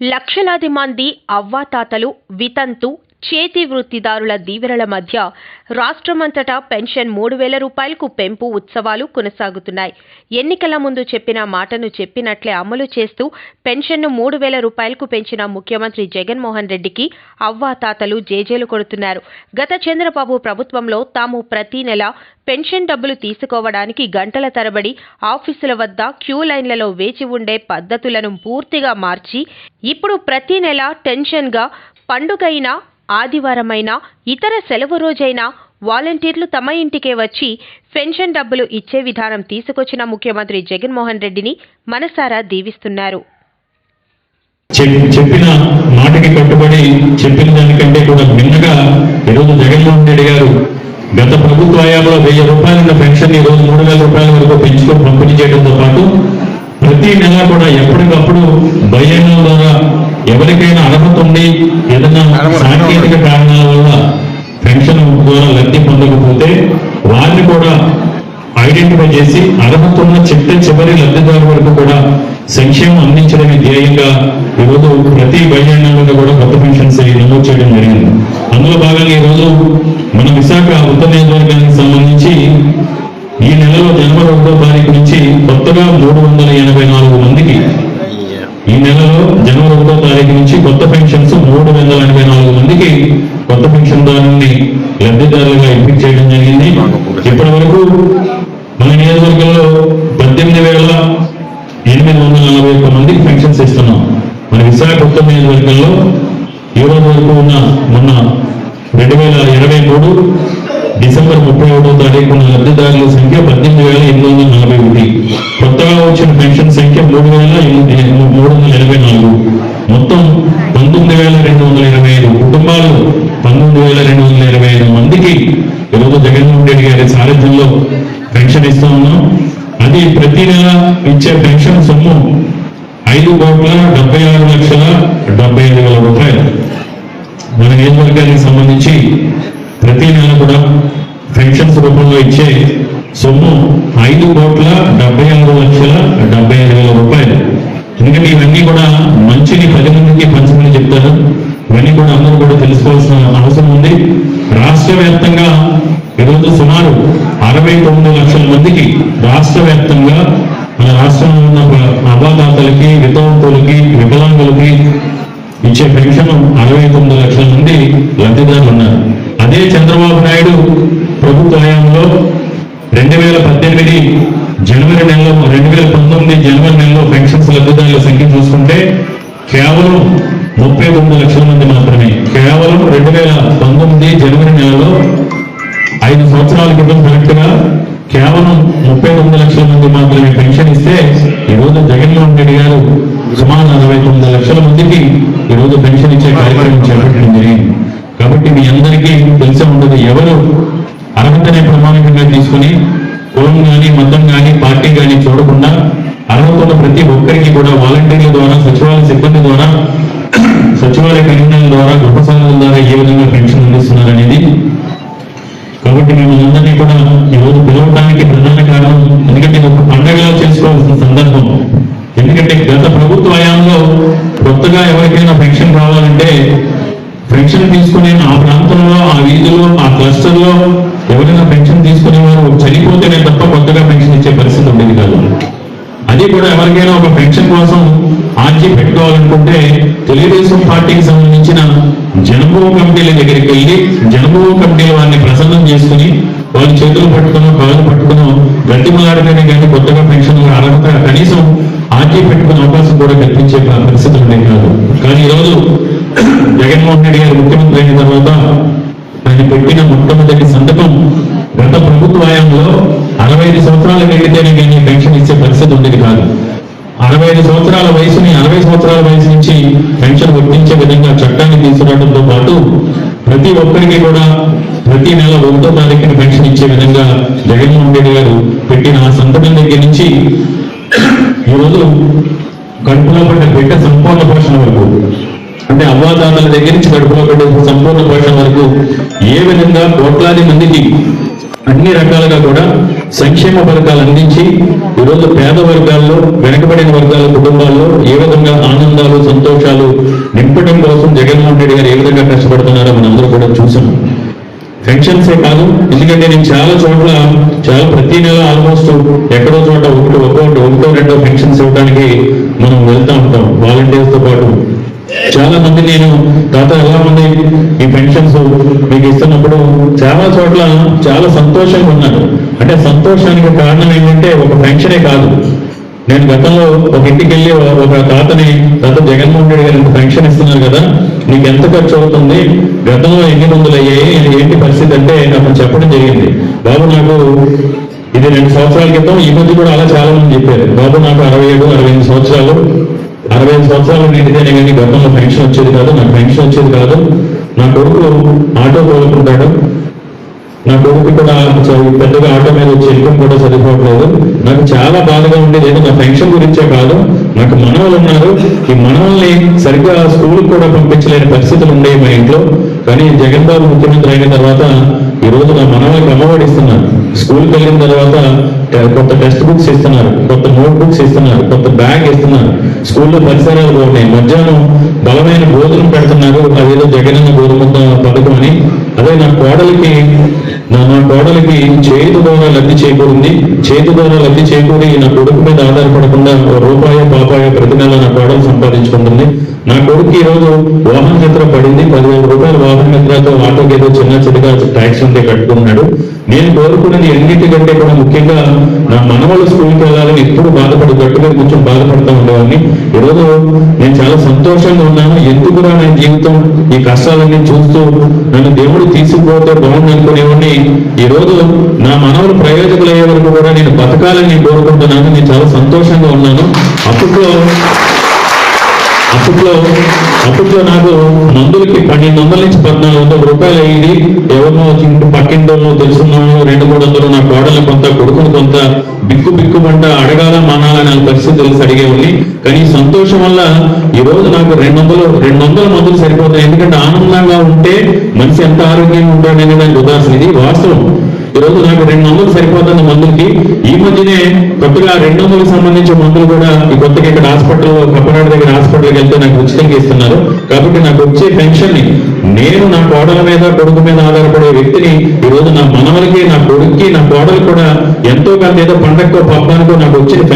లక్షలాది మంది అవ్వాతాతలు వితంతు చేతి వృత్తిదారుల దీవెనల మధ్య రాష్ట్రమంతటా పెన్షన్ మూడు వేల రూపాయలకు పెంపు ఉత్సవాలు కొనసాగుతున్నాయి. ఎన్నికల ముందు చెప్పిన మాటను చెప్పినట్లే అమలు చేస్తూ పెన్షన్ను మూడు వేల రూపాయలకు పెంచిన ముఖ్యమంత్రి జగన్మోహన్ రెడ్డికి అవ్వాతాతలు జేజేలు కొడుతున్నారు. గత చంద్రబాబు ప్రభుత్వంలో తాము ప్రతి నెల పెన్షన్ డబ్బులు తీసుకోవడానికి గంటల తరబడి ఆఫీసుల వద్ద క్యూ లైన్లలో వేచి ఉండే పద్ధతులను పూర్తిగా మార్చి ఇప్పుడు ప్రతి నెల టెన్షన్గా పండుగైనా ఆదివారమైనా ఇతర సెలవు రోజైనా వాలంటీర్లు తమ ఇంటికే వచ్చి పెన్షన్ డబ్బులు ఇచ్చే విధానం తీసుకొచ్చిన ముఖ్యమంత్రి జగన్మోహన్ రెడ్డిని మనసారా దీవిస్తున్నారు. చెప్పిన మాటకి కట్టుబడి చెప్పిన దానికంటే కూడా భిన్నగా ఈరోజు జగన్మోహన్ రెడ్డి గారు గత ప్రభుత్వ హయాంలో వెయ్యి రూపాయల పెన్షన్ ఈ రోజు మూడు వేల రూపాయల వరకు పెంచుకొని పంపిణీ చేయడంతో పాటు ప్రతి నెల కూడా ఎప్పటికప్పుడు బయ్యాల ద్వారా ఎవరికైనా అర్హత ఉండి ఏదైనా సాంకేతిక కారణాల వల్ల పెన్షన్ ద్వారా లబ్ధి పొందకపోతే వారిని కూడా ఐడెంటిఫై చేసి అర్హత ఉన్న చిట్ట చివరి లబ్ధిదారు వరకు కూడా సంక్షేమం అందించడమే ధ్యేయంగా ఈరోజు ప్రతి బహిరంగంలో కూడా కొత్త పెన్షన్స్ నమోదు చేయడం జరిగింది. అందులో భాగంగా ఈరోజు మన విశాఖ ఉత్తర నియోజకవర్గానికి సంబంధించి ఈ నెలలో జనవరి ఒకటో తారీఖు నుంచి కొత్తగా మూడు వందల ఎనభై నాలుగు మందికి ఈ నెలలో జనవరి ఒకటో తారీఖు నుంచి కొత్త పెన్షన్స్ మూడు వందల ఎనభై నాలుగు మందికి కొత్త పెన్షన్దారుని లబ్ధిదారులుగా ఎంపిక చేయడం జరిగింది. ఇప్పటి వరకు మన నియోజకవర్గంలో పద్దెనిమిది వేల ఎనిమిది వందల నలభై ఒక్క మందికి పెన్షన్స్ ఇస్తున్నాం. మన విశాఖ ఉత్తర నియోజకవర్గంలో ఈ రోజు వరకు ఉన్న మొన్న రెండు వేల ఇరవై మూడు డిసెంబర్ ముప్పై ఒకటో తారీఖు ఉన్న లబ్ధిదారుల సంఖ్య పద్దెనిమిది వేల ఎనిమిది వందల నలభై ఒకటి. కొత్తగా వచ్చిన పెన్షన్ సంఖ్య మూడు వేల ఎనిమిది మూడు వందల ఎనభై నాలుగు. మొత్తం పంతొమ్మిది వేల రెండు వందల ఇరవై ఐదు కుటుంబాలు పంతొమ్మిది వేల రెండు వందల ఇరవై ఐదు మందికి ఈరోజు జగన్మోహన్ రెడ్డి గారి సారథ్యంలో పెన్షన్ ఇస్తూ ఉన్నాం. అది ప్రతి నెల ఇచ్చే పెన్షన్ సొమ్ము ఐదు కోట్ల డెబ్బై ఆరు లక్షల డెబ్బై ఐదు వేల రూపాయలు. మన నియోజకవర్గానికి సంబంధించి ప్రతి నెల కూడా పెన్షన్స్ రూపంలో ఇచ్చే సొమ్ము ఐదు కోట్ల డెబ్బై ఆరు లక్షల డెబ్బై ఐదు వేల రూపాయలు. ఎందుకంటే ఇవన్నీ కూడా మంచిని పది మందికి పంచమని చెప్తారు. ఇవన్నీ కూడా అందరూ కూడా తెలుసుకోవాల్సిన అవసరం ఉంది. రాష్ట్ర వ్యాప్తంగా ఈరోజు సుమారు అరవై తొమ్మిది లక్షల మందికి రాష్ట్ర వ్యాప్తంగా మన రాష్ట్రంలో ఉన్న అభాదాతలకి వితంతులకి వికలాంగులకి ఇచ్చే పెన్షన్ అరవై తొమ్మిది లక్షల మంది లబ్ధిదారులు ఉన్నారు. అదే చంద్రబాబు నాయుడు ప్రభుత్వ హయాంలో పద్దెనిమిది జనవరి నెలలో రెండు వేల పంతొమ్మిది జనవరి నెలలో పెన్షన్స్ లబ్ధిదారుల సంఖ్య చూసుకుంటే కేవలం ముప్పై తొమ్మిది లక్షల మంది మాత్రమే. కేవలం రెండు వేల పంతొమ్మిది జనవరి నెలలో ఐదు సంవత్సరాల క్రితం కరెక్ట్గా కేవలం ముప్పై తొమ్మిది లక్షల మంది మాత్రమే పెన్షన్ ఇస్తే ఈరోజు జగన్మోహన్ రెడ్డి గారు సుమారు అరవై తొమ్మిది లక్షల మందికి ఈరోజు పెన్షన్ ఇచ్చే కార్యక్రమం చేపట్టడం జరిగింది. కాబట్టి మీ అందరికీ తెలిసే ఉండదు ఎవరు అర్హతనే ప్రమాణికంగా తీసుకుని కులం కానీ మతం కానీ పార్టీ కానీ చూడకుండా అర్హత ఉన్న ప్రతి ఒక్కరికి కూడా వాలంటీర్ల ద్వారా సచివాలయ సిబ్బంది ద్వారా సచివాలయ కన్వీనర్ల ద్వారా గృహ సంఘాల ద్వారా ఏ విధంగా పెన్షన్ అందిస్తున్నారు అనేది కాబట్టి మిమ్మల్ని అందరినీ కూడా ఈరోజు పిలవడానికి ప్రధాన కారణం ఎందుకంటే ఇది ఒక పండగలా చేసుకోవాల్సిన సందర్భం. ఎందుకంటే గత ప్రభుత్వ హయాంలో కొత్తగా ఎవరికైనా పెన్షన్ రావాలంటే పెన్షన్ తీసుకునే ఆ ప్రాంతంలో ఆ వీధిలో ఆ క్లస్టర్లో కొత్తగా పెన్షన్ ఇచ్చే పరిస్థితి ఉండేది కాదు. అది కూడా ఎవరికైనా ఒక పెన్షన్ కోసం ఆర్జీ పెట్టుకోవాలనుకుంటే తెలుగుదేశం పార్టీకి సంబంధించిన జనభూమి కమిటీల దగ్గరికి వెళ్ళి జనభూమి కమిటీల వారిని ప్రసన్నం చేసుకుని వాళ్ళ చేతులు పట్టుకునో కాళ్ళు పట్టుకునో గట్టిమలాడితేనే కానీ కొత్తగా పెన్షన్ అర్హత కనీసం ఆర్జీ పెట్టుకునే అవకాశం కూడా కల్పించే పరిస్థితి ఉండేది కాదు. కానీ ఈరోజు జగన్మోహన్ రెడ్డి గారు ముఖ్యమంత్రి అయిన తర్వాత ఆయన పెట్టిన మొట్టమొదటి సందర్భం గత ప్రభుత్వ హయాంలో అరవై ఐదు సంవత్సరాలు నిండితేనే కానీ పెన్షన్ ఇచ్చే పరిస్థితి ఉండేది కాదు. అరవై ఐదు సంవత్సరాల వయసుని అరవై సంవత్సరాల వయసు నుంచి పెన్షన్ వర్తించే విధంగా చట్టాన్ని తీసుకురావడంతో పాటు ప్రతి ఒక్కరికి కూడా ప్రతి నెల ఒకటో తారీఖున పెన్షన్ ఇచ్చే విధంగా జగన్మోహన్ రెడ్డి గారు పెట్టిన ఆ సంతకం దగ్గర నుంచి ఈరోజు కడుపులో పడ్డ బిడ్డ సంపూర్ణ పోషణ వరకు అంటే అవ్వాదాతల దగ్గర నుంచి కడుపులో పడ్డ సంపూర్ణ పోషణ వరకు ఏ విధంగా కోట్లాది మందికి అన్ని రకాలుగా కూడా సంక్షేమ పథకాలు అందించి ఈరోజు పేద వర్గాల్లో వెనకబడిన వర్గాల కుటుంబాల్లో ఏ విధంగా ఆనందాలు సంతోషాలు నింపడం కోసం జగన్మోహన్ రెడ్డి గారు ఏ విధంగా కష్టపడుతున్నారో మనందరూ కూడా చూసాం. పెన్షన్సే కాదు ఎందుకంటే నేను చాలా చోట్ల చాలా ప్రతి నెల ఆల్మోస్ట్ ఎక్కడో చోట ఒకటి ఒక్కొక్కటి ఒకటో రెండో పెన్షన్స్ ఇవ్వడానికి మనం వెళ్తా ఉంటాం. వాలంటీర్స్తో పాటు చాలా మంది నేను తాత ఎలా ఉంది? ఈ పెన్షన్స్ మీకు ఇస్తున్నప్పుడు చాలా చోట్ల చాలా సంతోషంగా ఉన్నాను అంటే సంతోషానికి కారణం ఏంటంటే ఒక పెన్షనే కాదు. నేను గతంలో ఒక ఇంటికి వెళ్ళి ఒక తాతని తాత జగన్మోహన్ రెడ్డి గారు ఇంత పెన్షన్ ఇస్తున్నారు కదా నీకు ఎంత ఖర్చు అవుతుంది? గతంలో ఎన్ని మందులు అయ్యాయి? ఏంటి పరిస్థితి అంటే నాకు చెప్పడం జరిగింది. బాబు నాకు ఇది రెండు సంవత్సరాల క్రితం ఈ మధ్య కూడా అలా చాలా మంది చెప్పారు. బాబు నాకు అరవై ఏడు అరవై ఎనిమిది సంవత్సరాలు. అరవై ఐదు సంవత్సరాలు నిండితేనే కానీ గతంలో పెన్షన్ వచ్చేది కాదు నాకు పెన్షన్ వచ్చేది కాదు. నా కొడుకు ఆటో కోలుకుంటాడు నా కొడుకు కూడా పెద్దగా ఆటో మీద వచ్చి ఇన్కమ్ కూడా సరిపోవట్లేదు. నాకు చాలా బాధగా ఉండేది. ఏదో నా పెన్షన్ గురించే కాదు. నాకు మనవలు ఉన్నారు. ఈ మనవల్ని సరిగ్గా స్కూల్ కూడా పంపించలేని పరిస్థితులు ఉండేవి మా ఇంట్లో. కానీ జగన్ బాబు ముఖ్యమంత్రి అయిన తర్వాత ఈ రోజు నా మనవలకి అమ్మఒడి స్కూల్కి వెళ్ళిన తర్వాత కొత్త టెక్స్ట్ బుక్స్ ఇస్తున్నారు కొత్త నోట్ బుక్స్ ఇస్తున్నారు కొత్త బ్యాగ్ ఇస్తున్నారు. స్కూల్లో పరిసరాలు బాగున్నాయి. మధ్యాహ్నం బలమైన భోజనం పెడుతున్నారు. అదేదో జగనన్న గోధుమ పథకం అని అదే నా కోడలికి నా నా కోడలికి చేతి ద్వారా లబ్ధి చేకూరింది. చేతి ద్వారా లబ్ధి చేకూరి నా కొడుకు మీద ఆధారపడకుండా ఒక రూపాయ పాపాయో ప్రతి నెల నా కోడలు సంపాదించుకుంటుంది. నా కొడుకు ఈ రోజు వాహన మిత్ర పడింది. పదివేల రూపాయల వాహన మిత్రతో ఆటోకి ఏదో చిన్న చిన్నగా ట్యాక్స్ ఉంటే కట్టుకున్నాడు. నేను కోరుకున్నది ఎన్నిటికంటే కూడా ముఖ్యంగా నా మనవలు స్కూల్కి వెళ్ళాలని ఎప్పుడు బాధపడి గట్టు మీద కూర్చొని బాధపడుతూ ఉండేవాడిని. ఈరోజు నేను చాలా సంతోషంగా ఉన్నాను. ఎందుకు నా జీవితం ఈ కష్టాలన్నీ చూస్తూ నన్ను దేవుడు తీసుకుపోతే బాగుంది అనుకునేవాడిని ఈ రోజు నా మనవులు ప్రయోజకులు అయ్యే వరకు కూడా నేను బతకాలని నేను కోరుకుంటున్నాను. నేను చాలా సంతోషంగా ఉన్నాను. అప్పట్లో అప్పట్లో అప్పట్లో నాకు మందులకి పన్నెండు వందల నుంచి పద్నాలుగు వందల రూపాయలు అయ్యింది. ఎవరినో ఇంటి పక్కింటోనో తెలుసున్నాను రెండు మూడు వందలు నా కోడలు కొంత కొడుకుని కొంత బిక్కు బిక్కు పంట అడగాల మానాలని పరిస్థితి తెలిసి అడిగేవాడిని. కానీ సంతోషం వల్ల ఈ రోజు నాకు రెండు వందలు రెండు వందల మందులు సరిపోతాయి. ఎందుకంటే ఆనందంగా ఉంటే మనిషి ఎంత ఆరోగ్యంగా ఉంటాడు దానికి ఉదాహరణ ఇది వాస్తవం. ఈరోజు రోజు నాకు రెండు వందలు సరిపోతుంది మందులకి. ఈ మధ్యనే కొత్తగా రెండు వందలకు సంబంధించిన మందులు కూడా ఈ కొత్తగా ఇక్కడ హాస్పిటల్ కప్పనాడు దగ్గర హాస్పిటల్కి వెళ్తే నాకు ఉచితంగా ఇస్తున్నారు. కాబట్టి నాకు వచ్చే పెన్షన్ని నేను నా కోడల మీద కొడుకు మీద ఆధారపడే వ్యక్తిని ఈ రోజు నా మనవలకి నా కొడుక్కి నా కోడలు కూడా ఎంతో కొంత ఏదో పండగకో పబ్బానికో నాకు వచ్చిన